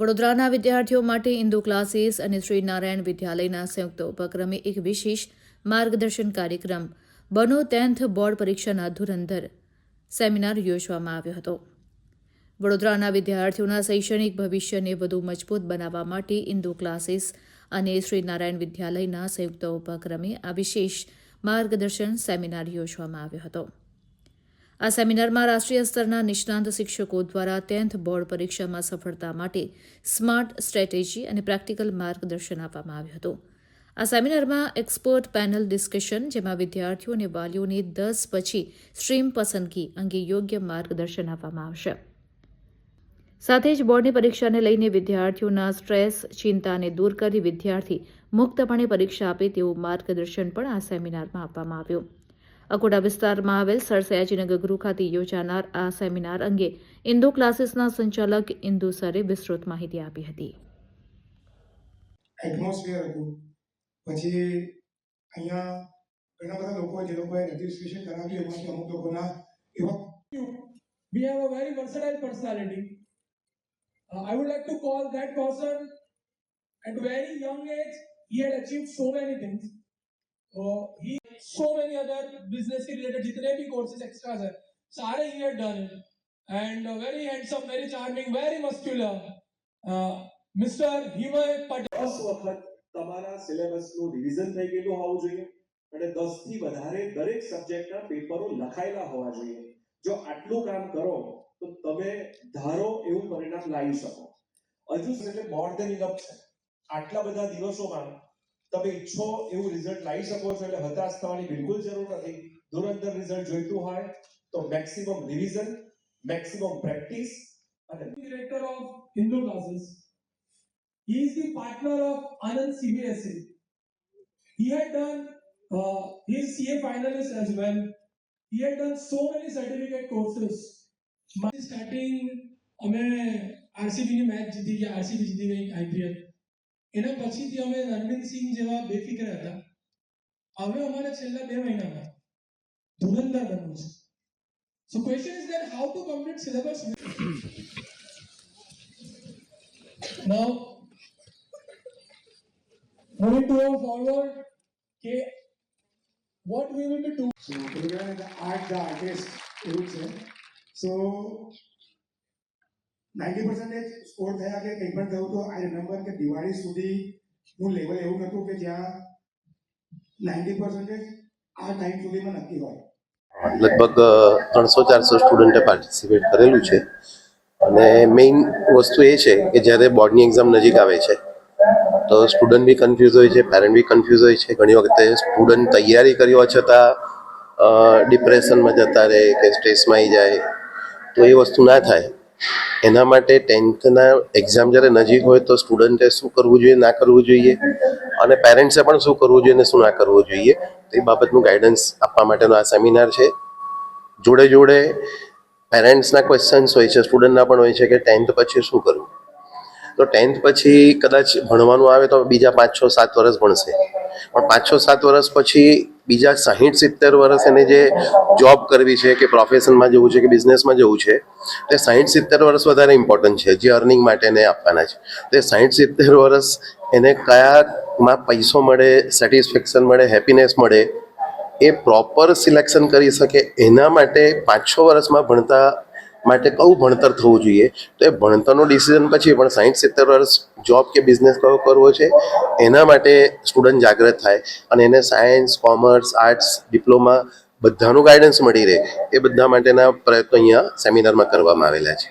વડોદરાના વિદ્યાર્થીઓ માટે ઇન્દુ ક્લાસીસ અને શ્રી નારાયણ વિદ્યાલયના સંયુક્ત ઉપક્રમે એક વિશેષ માર્ગદર્શન કાર્યક્રમ, બનો ટેન્થ બોર્ડ પરીક્ષાના ધુરંધર સેમિનાર યોજવામાં આવ્યો હતો. વડોદરાના વિદ્યાર્થીઓના શૈક્ષણિક ભવિષ્યને વધુ મજબૂત બનાવવા માટે ઇન્દુ ક્લાસીસ અને શ્રી નારાયણ વિદ્યાલયના સંયુક્ત ઉપક્રમે આ વિશેષ માર્ગદર્શન સેમિનાર યોજવામાં આવ્યો હતો. આ સેમિનારમાં રાષ્ટ્રીય સ્તરના નિષ્ણાંત શિક્ષકો દ્વારા ટેન્થ બોર્ડ પરીક્ષામાં સફળતા માટે સ્માર્ટ સ્ટ્રેટેજી અને પ્રેક્ટિકલ માર્ગદર્શન આપવામાં આવ્યું હતું. આ સેમિનારમાં એક્સપર્ટ પેનલ ડિસ્કશન, જેમાં વિદ્યાર્થીઓ અને વાલીઓને દસ પછી સ્ટ્રીમ પસંદગી અંગે યોગ્ય માર્ગદર્શન આપવામાં આવશે. સાથે જ બોર્ડની પરીક્ષાને લઈને વિદ્યાર્થીઓના સ્ટ્રેસ, ચિંતાને દૂર કરી વિદ્યાર્થી મુક્તપણે પરીક્ષા આપે તેવું માર્ગદર્શન પણ આ સેમિનારમાં આપવામાં આવ્યું. અકોટા વિસ્તારમાં આવેલ સર સયાજીનગર ગૃહ ખાતે યોજાનાર આ સેમિનાર અંગે ઇન્દુ ક્લાસીસના સંચાલક ઇન્દુ સરે વિસ્તૃત માહિતી આપી હતી એટમોસ્ફિયર હતું પછી અહીંયા ઘણા બધા લોકો જે લોકોએ રજીસ્ટ્રેશન કરાવ્યું એમાંથી અમુક લોકોના એવા we have a very versatile personality. Uh, I would like to call that person at very young age, he had achieved so many things. Uh, he so many other business से related जितने भी courses extras है सारे he had done it. And uh, very handsome, very charming, very muscular. Uh, Mr. Himay Patel. દસ વખત તમારા સિલેબસનું revision થઈ ગયેલું હોવું જોઈએ અને દસ થી વધારે દરેક સબ્જેક્ટના પેપરો લખાયેલા હોવા જોઈએ જો આટલું કામ કરો તો તમે ધારો એવું પરિણામ લાવી શકો હજુ એટલે મોર દેન ઇનફ છે આટલા બધા દિવસોમાં તમે ઈચ્છો એવું રિઝલ્ટ લાવી શકો છો એટલે હતાશ થવાની બિલકુલ જરૂર નથી ધુરંધર રિઝલ્ટ જોઈતું હોય તો મેક્સિમમ રિવિઝન મેક્સિમમ પ્રેક્ટિસ અને director of Hindu classes. He is the partner of Anand CBSE. He had done, uh, he is CA finalist as well. He had done so many certificate courses. My starting, અમે RCB ની match જીતી ગયા RCB જીતી ગઈ IPL એના પછીથી અમે રણવીર સિંહ જેવા બેફિકર હતા હવે અમારા છેલ્લા બે મહિનામાં ધુરંધર બનવું છે So question is that how to complete syllabus Now, moving to go forward, okay, what we will be doing. સો ને કે આર્ટ ધ આર્ટિસ્ટ એવું છે સો નાઇન્ટી પર્સન્ટેજ સ્કોર થયા કે કંઈ પણ થયું તો આઈ રિમેમ્બર કે દિવાળી સુધીનું લેવલ એવું નહોતું કે જ્યાં નાઇન્ટી પર્સન્ટેજ આ ટાઈમ સુધીમાં નક્કી હોય. લગભગ ત્રણસો ચારસો સ્ટુડન્ટે પાર્ટિસિપેટ કરેલું છે. અને મેઇન વસ્તુ એ છે કે જ્યારે બોર્ડની એક્ઝામ નજીક આવે છે, તો સ્ટુડન્ટ બી કન્ફ્યુઝ હોય છે પેરેન્ટ બી કન્ફ્યુઝ હોય છે. ઘણી વખતે સ્ટુડન્ટ તૈયારી કર્યો છતાં ડિપ્રેશનમાં જતા રહે કે સ્ટ્રેસમાં આવી જાય, તો એ વસ્તુ ના થાય. એના માટે ટેન્થના એક્ઝામ જ્યારે નજીક હોય તો સ્ટુડન્ટે શું કરવું જોઈએ, ના કરવું જોઈએ? અને પેરેન્ટ્સે પણ શું કરવું જોઈએ ને શું ના કરવું જોઈએ? તો એ બાબતનું ગાઈડન્સ આપવા માટેનો આ સેમિનાર છે. જોડે જોડે પેરેન્ટ્સના ક્વેશ્ચન્સ હોય છે સ્ટુડન્ટના પણ હોય છે કે ટેન્થ પછી શું કરવું? તો ટેન્થ પછી કદાચ ભણવાનું આવે તો બીજા પાંચ, છ, સાત વર્ષ ભણશે. પણ પાંચ, છ, સાત વર્ષ પછી બીજા સાહીઠ સિત્તેર વર્ષ એને જે જોબ કરવી છે કે પ્રોફેશનમાં જવું છે કે બિઝનેસમાં જવું છે, તે સાહીઠ સિત્તેર વર્ષ વધારે ઇમ્પોર્ટન્ટ છે જે અર્નિંગ માટે એને આપવાના છે. તે સાહીઠ સિત્તેર વર્ષ એને કયામાં પૈસો મળે સેટિસ્ફેક્શન મળે હેપીનેસ મળે, એ પ્રોપર સિલેક્શન કરી શકે એના માટે પાંચ છ વર્ષમાં ભણતા માટે કયું ભણતર થવું જોઈએ? તો એ ભણતરનો ડિસિઝન પછી પણ સાહીઠ સિત્તેર વર્ષ જોબ કે બિઝનેસ કયો કરવો છે, એના માટે સ્ટુડન્ટ જાગૃત થાય અને એને સાયન્સ કોમર્સ આર્ટ્સ ડિપ્લોમા બધાનું ગાઈડન્સ મળી રહે. એ બધા માટેના પ્રયત્નો અહીંયા સેમિનારમાં કરવામાં આવેલા છે.